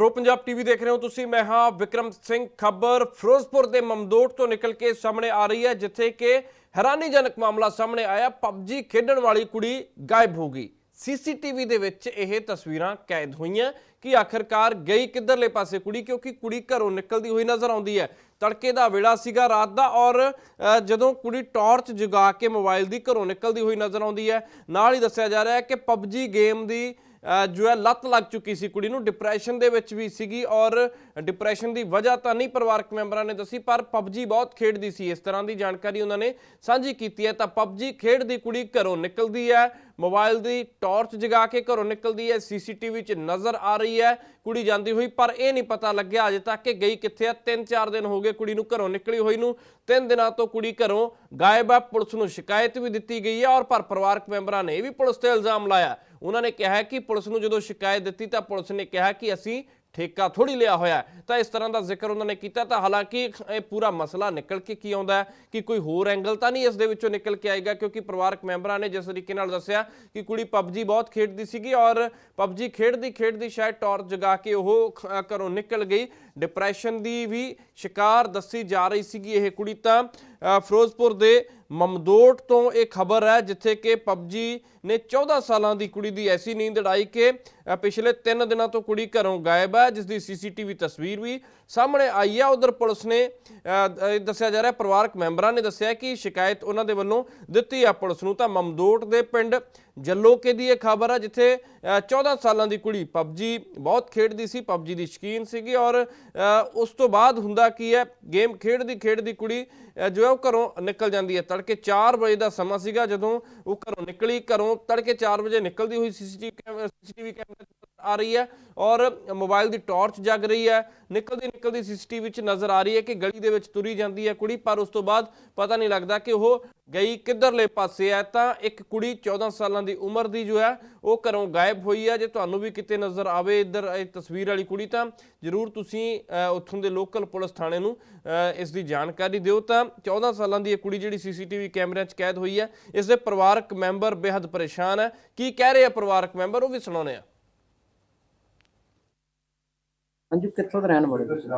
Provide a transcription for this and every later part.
Pro Punjab TV ਦੇਖ ਰਹੇ ਹੋ ਤੁਸੀਂ। ਮੈਂ ਹਾਂ ਵਿਕਰਮ ਸਿੰਘ ਖਬਰ। ਫਿਰੋਜ਼ਪੁਰ ਦੇ ਮਮਦੋਟ ਤੋਂ ਨਿਕਲ ਕੇ ਸਾਹਮਣੇ ਆ ਰਹੀ ਹੈ, ਜਿੱਥੇ ਕਿ ਹੈਰਾਨੀਜਨਕ ਮਾਮਲਾ ਸਾਹਮਣੇ ਆਇਆ। ਪਬਜੀ ਖੇਡਣ ਵਾਲੀ ਕੁੜੀ ਗਾਇਬ ਹੋ ਗਈ। ਸੀਸੀਟੀਵੀ ਦੇ ਵਿੱਚ ਇਹ ਤਸਵੀਰਾਂ ਕੈਦ ਹੋਈਆਂ ਕਿ ਆਖਰਕਾਰ ਗਈ ਕਿੱਧਰਲੇ ਪਾਸੇ ਕੁੜੀ, ਕਿਉਂਕਿ ਕੁੜੀ ਘਰੋਂ ਨਿਕਲਦੀ ਹੋਈ ਨਜ਼ਰ ਆਉਂਦੀ ਹੈ। ਤੜਕੇ ਦਾ ਵੇਲਾ ਸੀਗਾ ਰਾਤ ਦਾ ਔਰ ਜਦੋਂ ਕੁੜੀ ਟਾਰਚ ਜਗਾ ਕੇ ਮੋਬਾਈਲ ਦੀ ਘਰੋਂ ਨਿਕਲਦੀ ਹੋਈ ਨਜ਼ਰ ਆਉਂਦੀ ਹੈ। ਨਾਲ ਹੀ ਦੱਸਿਆ ਜਾ ਰਿਹਾ ਹੈ ਕਿ ਪਬਜੀ ਗੇਮ ਦੀ ਜੋ ਹੈ, ਲੱਤ ਲੱਗ ਚੁੱਕੀ ਸੀ ਕੁੜੀ ਨੂੰ। ਡਿਪਰੈਸ਼ਨ ਦੇ ਵਿੱਚ ਵੀ ਸੀਗੀ ਔਰ ਡਿਪਰੈਸ਼ਨ ਦੀ ਵਜ੍ਹਾ ਤਾਂ ਨਹੀਂ ਪਰਿਵਾਰਕ ਮੈਂਬਰਾਂ ਨੇ ਦੱਸੀ, ਪਰ ਪਬਜੀ ਬਹੁਤ ਖੇਡਦੀ ਸੀ। ਇਸ ਤਰ੍ਹਾਂ ਦੀ ਜਾਣਕਾਰੀ ਉਹਨਾਂ ਨੇ ਸਾਂਝੀ ਕੀਤੀ ਹੈ। ਤਾਂ ਪਬਜੀ ਖੇਡਦੀ ਕੁੜੀ ਘਰੋਂ ਨਿਕਲਦੀ ਹੈ। ਮੋਬਾਈਲ ਦੀ ਟਾਰਚ ਜਗਾ ਕੇ ਘਰੋਂ ਨਿਕਲਦੀ ਹੈ। ਸੀਸੀਟੀਵੀ 'ਚ ਨਜ਼ਰ ਆ ਰਹੀ ਹੈ ਕੁੜੀ ਜਾਂਦੀ ਹੋਈ, ਪਰ ਇਹ ਨਹੀਂ ਪਤਾ ਲੱਗਿਆ ਅਜੇ ਤੱਕ ਕਿ ਗਈ ਕਿੱਥੇ ਆ 3-4 ਦਿਨ ਹੋ ਗਏ ਕੁੜੀ ਨੂੰ ਘਰੋਂ ਨਿਕਲੀ ਹੋਈ ਨੂੰ। 3 ਦਿਨਾਂ ਤੋਂ ਕੁੜੀ ਘਰੋਂ ਗਾਇਬ ਹੈ। ਪੁਲਿਸ ਨੂੰ ਸ਼ਿਕਾਇਤ ਵੀ ਦਿੱਤੀ ਗਈ ਹੈ ਔਰ ਪਰ ਪਰਿਵਾਰਕ ਮੈਂਬਰਾਂ ਨੇ ਇਹ ਵੀ ਪੁਲਿਸ ਤੇ ਇਲਜ਼ਾਮ ਲਾਇਆ। ਉਹਨਾਂ ਨੇ ਕਿਹਾ ਕਿ ਪੁਲਿਸ ਨੂੰ ਜਦੋਂ ਸ਼ਿਕਾਇਤ ਦਿੱਤੀ ਤਾਂ ਪੁਲਿਸ ਨੇ ਕਿਹਾ ਕਿ ਅਸੀਂ ਠੇਕਾ ਥੋੜੀ ਲਿਆ ਹੋਇਆ ਤਾਂ ਇਸ ਤਰ੍ਹਾਂ ਦਾ ਜ਼ਿਕਰ ਉਹਨਾਂ ਨੇ ਕੀਤਾ। ਤਾਂ ਹਾਲਾਂਕਿ ਇਹ ਪੂਰਾ ਮਸਲਾ ਨਿਕਲ ਕੇ ਕੀ ਆਉਂਦਾ ਕਿ ਕੋਈ ਹੋਰ ਐਂਗਲ ਤਾਂ ਨਹੀਂ ਇਸ ਦੇ ਵਿੱਚੋਂ ਨਿਕਲ ਕੇ ਆਏਗਾ, ਕਿਉਂਕਿ ਪਰਿਵਾਰਕ ਮੈਂਬਰਾਂ ਨੇ ਜਿਸ ਤਰੀਕੇ ਨਾਲ ਦੱਸਿਆ ਕਿ ਕੁੜੀ ਪਬਜੀ ਬਹੁਤ ਖੇਡਦੀ ਸੀਗੀ ਔਰ ਪਬਜੀ ਖੇਡਦੀ ਖੇਡਦੀ ਸ਼ਾਇਦ ਟਾਰਚ ਜਗਾ ਕੇ ਉਹ ਖ- ਘਰੋਂ ਨਿਕਲ ਗਈ। ਡਿਪਰੈਸ਼ਨ ਦੀ ਵੀ ਸ਼ਿਕਾਰ ਦੱਸੀ ਜਾ ਰਹੀ ਸੀਗੀ ਇਹ ਕੁੜੀ ਤਾਂ। ਫਿਰੋਜ਼ਪੁਰ ਦੇ ਮਮਦੋਟ ਤੋਂ ਇਹ ਖਬਰ ਹੈ, ਜਿੱਥੇ ਕਿ ਪਬਜੀ ਨੇ 14 ਸਾਲਾਂ ਦੀ ਕੁੜੀ ਦੀ ਐਸੀ ਨੀਂਦ ਉਡਾਈ ਕਿ ਪਿਛਲੇ 3 ਦਿਨਾਂ ਤੋਂ ਕੁੜੀ ਘਰੋਂ ਗਾਇਬ ਹੈ ਜਿਸ ਦੀ ਸੀਸੀਟੀਵੀ ਤਸਵੀਰ ਵੀ ਸਾਹਮਣੇ ਆਈ ਹੈ। ਉਧਰ ਪੁਲਿਸ ਨੇ ਦੱਸਿਆ ਜਾ ਰਿਹਾ, ਪਰਿਵਾਰਕ ਮੈਂਬਰਾਂ ਨੇ ਦੱਸਿਆ ਕਿ ਸ਼ਿਕਾਇਤ ਉਹਨਾਂ ਦੇ ਵੱਲੋਂ ਦਿੱਤੀ ਹੈ ਪੁਲਿਸ ਨੂੰ। ਤਾਂ ਮਮਦੋਟ ਦੇ ਪਿੰਡ ਜੱਲੋਕੇ ਦੀ ਇਹ ਖਬਰ ਹੈ ਜਿੱਥੇ 14 ਸਾਲਾਂ ਦੀ ਕੁੜੀ ਪਬਜੀ ਬਹੁਤ ਖੇਡਦੀ ਸੀ, ਪਬਜੀ ਦੀ ਸ਼ਕੀਨ ਸੀਗੀ ਔਰ ਉਸ ਤੋਂ ਬਾਅਦ ਹੁੰਦਾ ਕੀ ਹੈ, ਗੇਮ ਖੇਡਦੀ ਖੇਡਦੀ ਕੁੜੀ ਜੋ ਹੈ ਉਹ ਘਰੋਂ ਨਿਕਲ ਜਾਂਦੀ ਹੈ। ਤੜਕੇ 4 ਵਜੇ ਦਾ ਸਮਾਂ ਸੀਗਾ ਜਦੋਂ ਉਹ ਘਰੋਂ ਨਿਕਲੀ। ਘਰੋਂ ਤੜਕੇ 4 ਵਜੇ ਨਿਕਲਦੀ ਹੋਈ ਸੀਸੀਟੀਵੀ ਕੈਮਰਾ ਸੀਸੀਟੀਵੀ ਕੈਮਰੇ ਆ ਰਹੀ ਹੈ ਔਰ ਮੋਬਾਈਲ ਦੀ ਟਾਰਚ ਜਗ ਰਹੀ ਹੈ। ਨਿਕਲਦੀ ਨਿਕਲਦੀ ਸੀਸੀਟੀਵੀ ਵਿੱਚ ਨਜ਼ਰ ਆ ਰਹੀ ਹੈ ਕਿ ਗਲੀ ਦੇ ਵਿੱਚ ਤੁਰੀ ਜਾਂਦੀ ਹੈ ਕੁੜੀ ਪਰ ਉਸ ਤੋਂ ਬਾਅਦ ਪਤਾ ਨਹੀਂ ਲੱਗਦਾ ਕਿ ਉਹ ਗਈ ਕਿੱਧਰਲੇ ਪਾਸੇ ਹੈ। ਤਾਂ ਇੱਕ ਕੁੜੀ 14 ਸਾਲਾਂ ਦੀ ਉਮਰ ਦੀ ਜੋ ਹੈ ਉਹ ਘਰੋਂ ਗਾਇਬ ਹੋਈ ਹੈ। ਜੇ ਤੁਹਾਨੂੰ ਵੀ ਕਿਤੇ ਨਜ਼ਰ ਆਵੇ ਇੱਧਰ ਇਹ ਤਸਵੀਰ ਵਾਲੀ ਕੁੜੀ ਤਾਂ ਜਰੂਰ ਤੁਸੀਂ ਅ, ਉੱਥੋਂ ਦੇ ਲੋਕਲ ਪੁਲਿਸ ਥਾਣੇ ਨੂੰ ਅ, ਇਸ ਦੀ ਜਾਣਕਾਰੀ ਦਿਓ। ਤਾਂ 14 ਸਾਲਾਂ ਦੀ ਇਹ ਕੁੜੀ ਜਿਹੜੀ ਸੀਸੀਟੀਵੀ ਕੈਮਰਿਆਂ 'ਚ ਕੈਦ ਹੋਈ ਹੈ ਇਸ ਦੇ ਪਰਿਵਾਰਕ ਮੈਂਬਰ ਬੇहद ਪਰੇਸ਼ਾਨ ਹੈ। ਕੀ ਕਹਿ ਰਹੇ ਆ ਪਰਿਵਾਰਕ ਮੈਂਬਰ ਉਹ ਵੀ ਸੁਣਾਉਣੇ ਆ ਅੰਜੂ ਕਿੱਥੋਂ ਦੇ ਰਹਿਣ ਵਾਲੇ ਤੁਸੀਂ?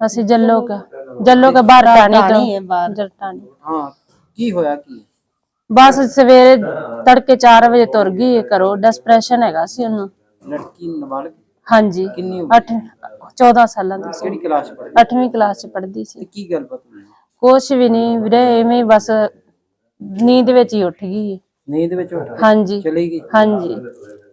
ਅਸੀਂ ਜੱਲੋ ਕਾ ਜੱਲੋ ਕਾ ਬਾਹਰ ਟਾਣੀ ਟਾਹਣੀ ਹੈ ਤੋਂ ਬਾਹਰ। ਹਾਂ ਕੀ ਹੋਇਆ ਕੀ? ਬਸ ਸਵੇਰੇ ਤੜਕੇ 4 ਵਜੇ ਤੁਰ ਗਈ ਇਹ ਘਰੋਂ ਡਿਸਪ੍ਰੈਸ਼ਨ ਹੈਗਾ ਸੀ ਉਹਨੂੰ। ਲੜਕੀ ਨਾਬਾਲਗ ਹਾਂਜੀ ਕਿੰਨੀ ਉਮਰ? 8 14 ਸਾਲਾਂ ਦੀ ਸੀ। ਕਿਹੜੀ ਕਲਾਸ ਚ ਪੜ੍ਹਦੀ? 8ਵੀਂ ਕਲਾਸ ਚ ਪੜ੍ਹਦੀ ਤੇ ਸੀ ਕੀ ਗੱਲਬਾਤ ਹੋਈ? ਕੁਛ ਵੀ ਨਹੀਂ ਵੀਰੇ ਐਵੇਂ ਹੀ ਬਸ ਨੀਂਦ ਵਿੱਚ ਹੀ ਉੱਠ ਗਈ। ਨੀਂਦ ਵਿੱਚ ਉੱਠ ਕੇ ਹਾਂਜੀ। ਚਲੀ ਗਈ? ਹਾਂਜੀ।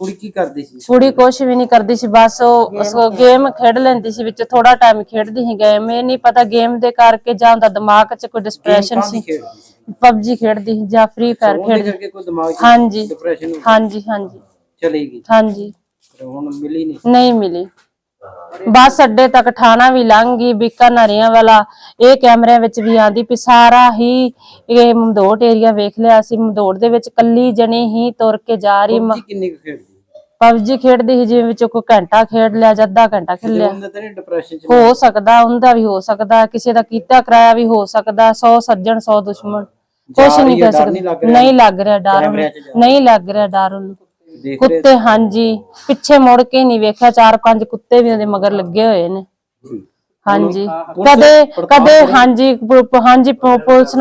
ਕੁੜੀ ਕੀ ਕਰਦੀ ਸੀ ਕੁੜੀ ਕੁਛ ਵੀ ਨਹੀਂ ਕਰਦੀ ਸੀ ਬਸ ਉਹ ਉਹ ਗੇਮ ਖੇਡ ਲੈਂਦੀ ਸੀ ਵਿੱਚ ਥੋੜਾ ਟਾਈਮ ਖੇਡਦੀ ਸੀ ਗੇਮ ਇਹ ਨਹੀਂ ਪਤਾ ਗੇਮ ਦੇ ਕਰਕੇ ਜਾਂ ਉਹਦਾ ਦਿਮਾਗ 'ਚ ਕੋਈ ਡਿਸਪ੍ਰੈਸ਼ਨ ਕਾਹਦੀ ਸੀ। ਖੇਡਦੀ ਸੀ? ਪਬਜੀ ਖੇਡਦੀ ਸੀ ਜਾਂ ਫ੍ਰੀ ਫਾਇਰ ਉਹਦੇ ਖੇਡਦੀ ਕਰਕੇ ਕੋਈ ਦਿਮਾਗ 'ਚ ਹਾਂਜੀ। ਡਿਪਰੈਸ਼ਨ ਹਾਂਜੀ ਹਾਂਜੀ। ਚਲੀ ਗਈ। ਹਾਂਜੀ। ਤੇ ਹੁਣ ਮਿਲੀ ਨਹੀਂ ਨਹੀਂ ਮਿਲੀ। ਬੱਸ ਅੱਡੇ ਤੱਕ ਠਾਣਾ ਵੀ ਲੰਘ ਗਈ ਬੀਕਾਨਰੀਆਂ ਵਾਲਾ ਇਹ ਕੈਮਰਿਆਂ ਵਿੱਚ ਵੀ ਆਂਦੀ ਵੀ ਸਾਰਾ ਹੀ ਇਹ ਮਮਦੋਟ ਏਰੀਆ ਵੇਖ ਲਿਆ ਸੀ ਮਮਦੋਟ ਦੇ ਵਿੱਚ ਕੱਲੀ ਜਣੀ ਹੀ ਤੁਰ ਕੇ ਜਾ ਰਹੀ PUBG ਕਿੰਨੀ ਕੁ ਖੇਡਦੀ? ਪਬਜੀ ਖੇਡਦੀ ਸੀ ਜਿਵੇਂ ਵਿੱਚੋਂ ਕੋਈ ਘੰਟਾ ਖੇਡ ਲਿਆ ਜਾਂ ਅੱਧਾ ਘੰਟਾ ਖੇਡ ਲਿਆ। ਉਹਦੇ ਤੇ ਨਹੀਂ ਡਿਪਰੈਸ਼ਨ ਚ ਹੋ ਸਕਦਾ ਉਹਦਾ ਵੀ ਹੋ ਸਕਦਾ ਕਿਸੇ ਦਾ ਕੀਤਾ ਕਰਾਇਆ ਵੀ ਹੋ ਸਕਦਾ 100 ਸੱਜਣ 100 ਦੁਸ਼ਮਣ। ਕੁਛ ਨਹੀਂ ਰਹੀ ਹੈ, ਕਹਿ ਡਰ ਨਹੀਂ ਲੱਗ ਸਕਦਾ ਰਿਹਾ? ਨਹੀਂ ਲੱਗ ਰਿਹਾ ਡਰ ਕੈਮਰਿਆਂ 'ਚ ਜਾ ਉਹਨੂੰ ਨਹੀਂ ਲੱਗ ਰਿਹਾ ਡਰ ਉਹਨੂੰ। ਦੇਖ ਰਹੇ ਕੁੱਤੇ ਹਾਂਜੀ। ਪਿੱਛੇ ਮੁੜ ਕੇ ਨਹੀਂ ਵੇਖਿਆ ਚਾਰ ਪੰਜ ਕੁੱਤੇ ਵੀ ਉਹਦੇ ਮਗਰ ਲੱਗੇ ਹੋਏ ਨੇ। ਹਾਂਜੀ। ਕਦੇ ਕਦੇ? ਹਾਂਜੀ ਪੁ- ਹਾਂਜੀ ਪੁ- ਪੁਲਿਸ ਨੂੰ